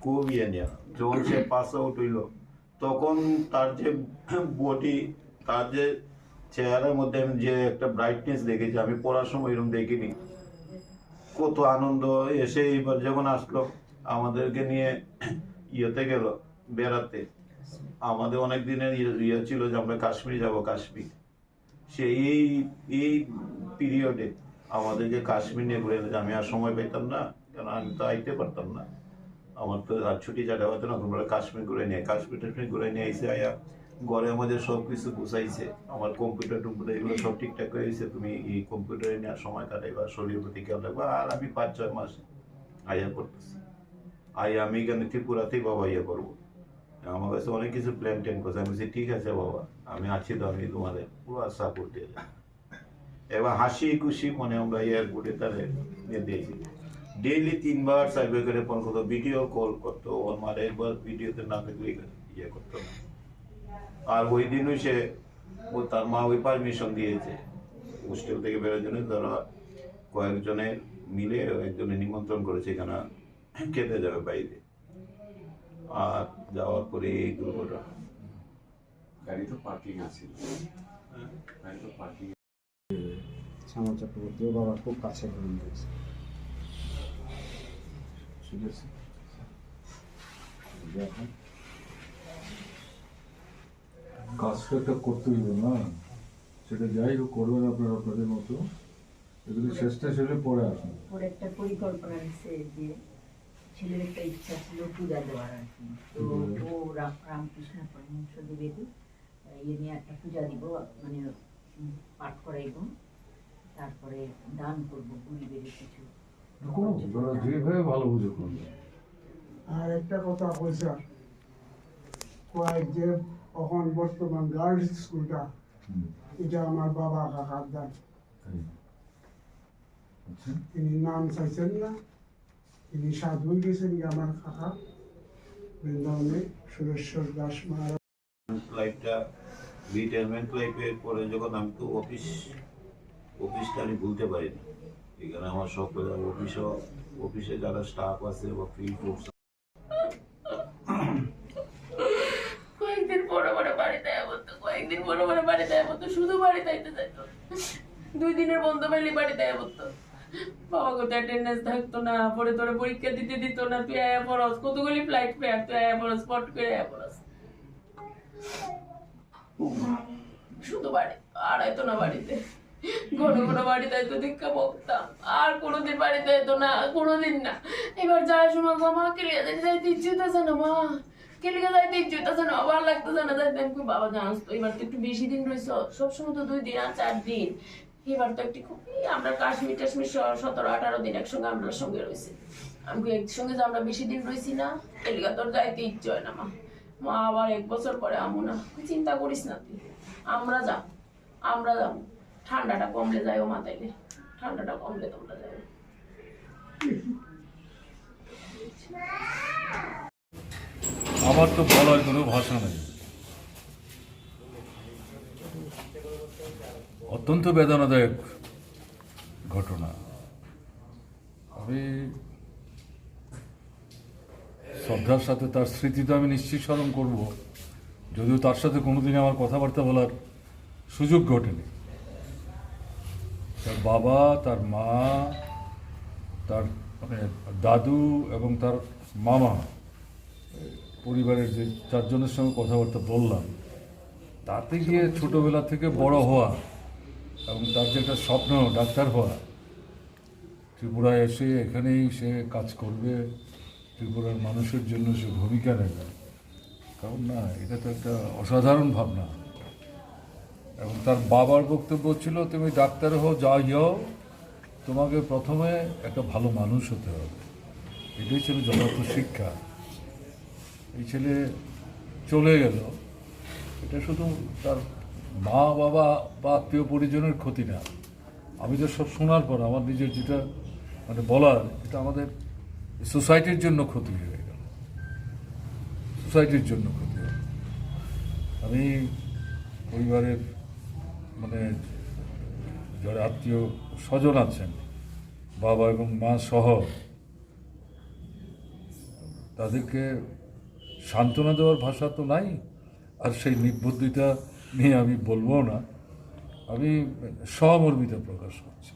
খুব ইয়ে নিয়ে যখন সে পাস আউট হইল তখন তার যে বডি, তার যে চেহারার মধ্যে আমি যে একটা ব্রাইটনেস দেখেছি, আমি পড়ার সময় এরকম দেখিনি। কত আনন্দ এসে এবার যখন আসলো, আমাদেরকে নিয়ে ইয়েতে গেল, বেড়াতে। আমাদের অনেক দিনের ইয়ে- ইয়ে ছিল যে আমরা কাশ্মীর যাব, কাশ্মীর। সে এই এই পিরিয়ডে আমাদেরকে কাশ্মীর নিয়ে ঘুরে আমি আর সময় পেতাম না, কেন আমি তো আইতে পারতাম না। আমার তো আর ছুটি হতো না, তোমরা কাশ্মীর ঘুরে নিয়ে, কাশ্মীর টাশ্মীর ঘুরে নিয়ে এসে আয়া ঘরে আমাদের সব কিছু গুছাইছে। আমার কম্পিউটার টম্পিউটার এগুলো সব ঠিকঠাক হয়ে গেছে তুমি এই কম্পিউটারে নেওয়ার সময় কাটাইবা, শরীরের প্রতি খেয়াল রাখবা, আর আমি পাঁচ ছয় মাস আইয়া করতেছি। আই আমি এখানে ত্রিপুরাতেই বাবা ইয়ে করব। আমার কাছে অনেক কিছু প্ল্যান ট্যান করছে। আমি বলছি, ঠিক আছে বাবা, আমি আছি তো, আমি তোমাদের পুরো সাপোর্ট দিয়ে। এবার হাসি খুশি মনে আমরা এয়ারপোর্টে নিয়ে দিয়েছি ডেইলি তিনবার সার্ভে করে ফোন করতো ভিডিও কল করতো ওর মারে একবার ভিডিওতে না দেখলে ইয়ে করতো। না আর ওই দিনই সে ও তার মা ওই পারমিশন দিয়েছে। হোস্টেল থেকে বেরোর জন্য তারা কয়েকজনে মিলে একজনের নিমন্ত্রণ করেছে এখানে খেতে যাবে বাইরে। আর যাওয়ার পরে এই দুর্ঘটনা। গাড়ি তো পার্কিং আছিল গাড়ি তো পার্কিং শ্যামল চক্রবর্তীও বাবার খুব কাছে গ্রহণ করেছে ঠিক আছে এখন কাজটা একটা হবে না সেটা যাই হোক করবেন আপনারা আপনাদের মতো এগুলি শেষটা পরে আসুন ওর একটা পরিকল্পনা নিচ্ছে যে ছেলের একটা ইচ্ছা ছিল পূজা দেওয়ার আর কি তো ও রাম- রামকৃষ্ণ পরমহংস দেবের ইয়ে নিয়ে একটা পূজা দিব মানে পাঠ করাইব তারপরে দান করব গরিবের কিছু করুন আপনারা যেভাবে ভালো বুঝে করবেন আর একটা কথা কইছে কয়েক যে এখন বর্তমান গার্লস স্কুলটা হুম, এটা আমার বাবা কাকার দান। আচ্ছা। তিনি নাম চাইছেন না তিনি সাধু গেছেন আমার কাকা। বৃন্দাবনে সুরেশ্বর দাস মহারাজ। লাইফটা রিটায়ারমেন্ট লাইফের পরে যখন আমি তো অফিস অফিসটা আমি ভুলতে পারিনি। এখানে আমার সব অফিসও অফিসে যারা স্টাফ আছে বা ফিল্ড ফোর্স শুধু দুই দিনের বাবা থাকতো না, পরে পরীক্ষা দিতে দিত না, তুই পড়স ফ্লাইট তুই করে শুধু বাড়ি আর না বাড়িতে। বাড়িতে আইতো দীক্ষা বকতাম আর কোনোদিন বাড়িতে আইতো না, কোনোদিন না। এবার সময় মা কেলিয়া যাইতে ইচ্ছে না মা। কেলিয়া যাইতে ইচ্ছে না, আবার লাগতেছে না। বাবা তো, এবার তো একটু বেশি দিন সবসময় তো দুই দিন আর চার দিন। এবার তো আমরা কাশ্মীর টাশ্মীর সতেরো, আঠারো দিন একসঙ্গে আমরা সঙ্গে রয়েছি আমি একসঙ্গে যে আমরা বেশি দিন রয়েছি না কেলিয়া তোর যাইতে ইচ্ছে হয় না মা। মা আবার এক বছর পরে আমু না। চিন্তা করিস না তুই। আমরা যাব। আমরা যাব। ঠান্ডাটা কমলে যাইও মাথাইলে ঠান্ডাটা কমলে তোমরা যাও আমার তো বলার কোনো ভাষা নেই। অত্যন্ত বেদনাদায়ক ঘটনা। আমি শ্রদ্ধার সাথে তার স্মৃতি তো আমি নিশ্চয়ই স্মরণ করব, যদিও তার সাথে কোনোদিন আমার কথাবার্তা বলার সুযোগ ঘটেনি। তার বাবা, তার মা, তার মানে দাদু এবং তার মামা, পরিবারের যে চারজনের সঙ্গে কথাবার্তা বললাম, তাতে গিয়ে ছোটবেলা থেকে বড় হওয়া এবং তার যে একটা স্বপ্ন, ডাক্তার হওয়া, ত্রিপুরায় এসে এখানেই সে কাজ করবে, ত্রিপুরার মানুষের জন্য সে ভূমিকা নেবে। কারণ না, এটা তো একটা অসাধারণ ভাবনা। এবং তার বাবার বক্তব্য ছিল, তুমি ডাক্তার হও, যা হও, তোমাকে প্রথমে একটা ভালো মানুষ হতে হবে। এটাই ছিল যথার্থ শিক্ষা। এই ছেলে চলে গেল। এটা শুধু তার মা, বাবা বা আত্মীয় পরিজনের ক্ষতি না। আমি তো সব শোনার পর আমার নিজের যেটা মানে বলার, এটা আমাদের সোসাইটির জন্য ক্ষতি হয়ে গেল। সোসাইটির জন্য ক্ষতি আমি পরিবারের মানে যারা আত্মীয় স্বজন আছেন, বাবা এবং মা সহ, তাদেরকে সান্ত্বনা দেওয়ার ভাষা তো নাই, আর সেই নির্বুদ্ধিতা নিয়ে আমি বলব না। আমি সহমর্মিতা প্রকাশ করছি।